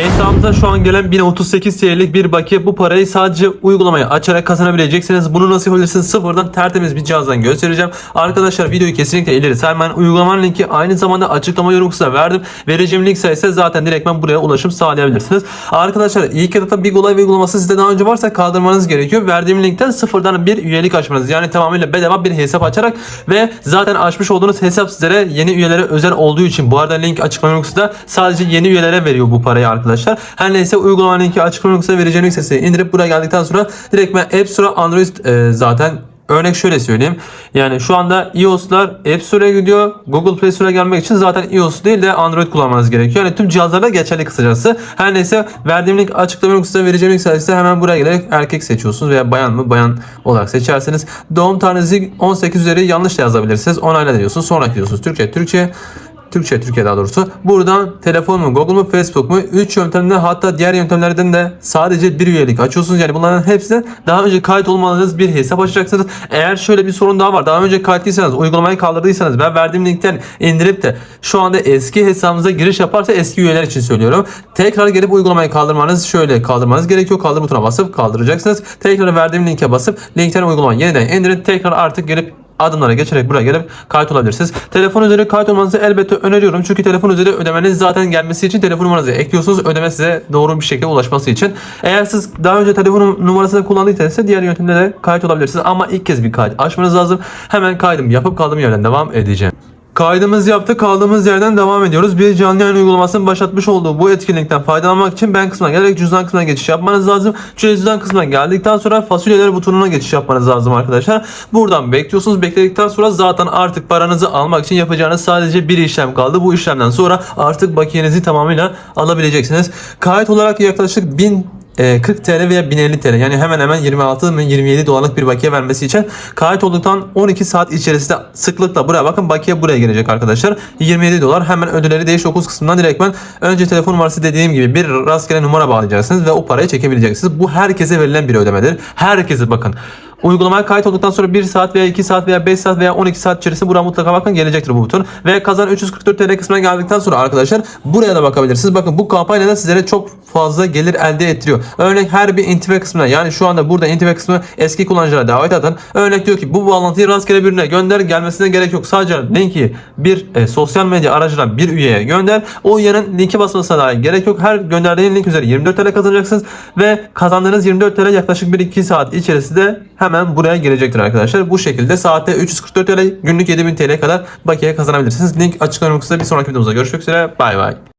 Hesabımıza şu an gelen 1038 TL'lik bir bakiye. Bu parayı sadece uygulamayı açarak kazanabileceksiniz. Bunu nasıl yapabilirsiniz? Sıfırdan tertemiz bir cihazdan göstereceğim. Arkadaşlar videoyu kesinlikle ileri sarmayın. Uygulamanın linki aynı zamanda açıklama yorum kısmına verdim. Vereceğim link sayesinde zaten direktmen buraya ulaşım sağlayabilirsiniz. Arkadaşlar ilk etapta Big Olay uygulaması sizde daha önce varsa kaldırmanız gerekiyor. Verdiğim linkten sıfırdan bir üyelik açmanız. Yani tamamıyla bedava bir hesap açarak ve zaten açmış olduğunuz hesap sizlere yeni üyelere özel olduğu için bu arada link açıklama yorum kısmında sadece yeni üyelere veriyor bu parayı arkadaşlar. Her neyse uygulama linki açıklama kısmına vereceğim link indirip buraya geldikten sonra direkt ben App Store Android e, zaten Örnek şöyle söyleyeyim. Yani şu anda iOS'lar App Store'a gidiyor. Google Play Store'a gelmek için zaten iOS değil de Android kullanmanız gerekiyor. Yani tüm cihazlarda geçerli kısacası. Her neyse verdiğim link açıklama kısmına vereceğim link sayesinde hemen buraya gelerek erkek seçiyorsunuz veya bayan mı bayan olarak seçerseniz. Doğum tarihinizi 18 üzeri yanlış da yazabilirsiniz. Onayla diyorsunuz. Sonra diyorsunuz. Türkçe Türkçe. Türkçe Türkiye daha doğrusu. Buradan telefon mu, Google mu, Facebook mu? 3 yöntemden hatta diğer yöntemlerden de sadece bir üyelik açıyorsunuz. Yani bunların hepsine daha önce kayıt olmadığınız bir hesap açacaksınız. Eğer şöyle bir sorun daha var. Daha önce kayıtlıysanız, uygulamayı kaldırdıysanız ben verdiğim linkten indirip de şu anda eski hesabınıza giriş yaparsa eski üyeler için söylüyorum. Tekrar gelip uygulamayı kaldırmanız şöyle kaldırmanız gerekiyor. Kaldır butonuna basıp kaldıracaksınız. Tekrar verdiğim linke basıp linkten uygulamayı yeniden indirin. Tekrar artık gelip adımlara geçerek buraya gelip kayıt olabilirsiniz. Telefon üzeri kayıt olmanızı elbette öneriyorum. Çünkü telefon üzeri ödemeniz zaten gelmesi için telefon numaranızı ekliyorsunuz. Ödeme size doğru bir şekilde ulaşması için. Eğer siz daha önce telefon numarasını kullandıysanız diğer yöntemde de kayıt olabilirsiniz. Ama ilk kez bir kayıt açmanız lazım. Hemen kaydım yapıp kaldığım yerden devam edeceğim. Kaydımızı yaptık. Kaldığımız yerden devam ediyoruz. Bir canlı yayın uygulamasının başlatmış olduğu bu etkinlikten faydalanmak için ben kısmına gelerek cüzdan kısmına geçiş yapmanız lazım. Cüzdan kısmına geldikten sonra fasulyeler butonuna geçiş yapmanız lazım arkadaşlar. Buradan bekliyorsunuz. Bekledikten sonra zaten artık paranızı almak için yapacağınız sadece bir işlem kaldı. Bu işlemden sonra artık bakiyenizi tamamıyla alabileceksiniz. Kayıt olarak yaklaşık 1000 e, 40 TL veya 1050 TL yani hemen hemen 26 mı 27 dolarlık bir bakiye vermesi için kayıt olduktan 12 saat içerisinde sıklıkla buraya bakın bakiye buraya gelecek arkadaşlar. 27 dolar. Hemen ödülleri değiş okuz kısmından direktmen önce telefon numarası dediğim gibi bir rastgele numara bağlayacaksınız ve o parayı çekebileceksiniz. Bu herkese verilen bir ödemedir. Herkese bakın Uygulamaya kayıt olduktan sonra 1 saat veya 2 saat veya 5 saat veya 12 saat içerisinde buraya mutlaka bakın gelecektir bu buton. Ve kazan 344 TL kısmına geldikten sonra arkadaşlar buraya da bakabilirsiniz. Bakın bu kampanyada sizlere çok fazla gelir elde ettiriyor. Örnek her bir intife kısmına yani şu anda burada intife kısmı eski kullanıcılara davet atan örnek diyor ki bu bağlantıyı rastgele birine gönder gelmesine gerek yok. Sadece linki bir e, sosyal medya aracından bir üyeye gönder. O üyenin linki basmasına dahi gerek yok. Her gönderdiğin link üzeri 24 TL kazanacaksınız ve kazandığınız 24 TL yaklaşık 1-2 saat içerisinde hemen buraya gelecektir arkadaşlar. Bu şekilde saatte 344 TL günlük 7000 TL kadar bakiye kazanabilirsiniz. Link açıklama kısmında bir sonraki videomuzda görüşmek üzere. Bay bay.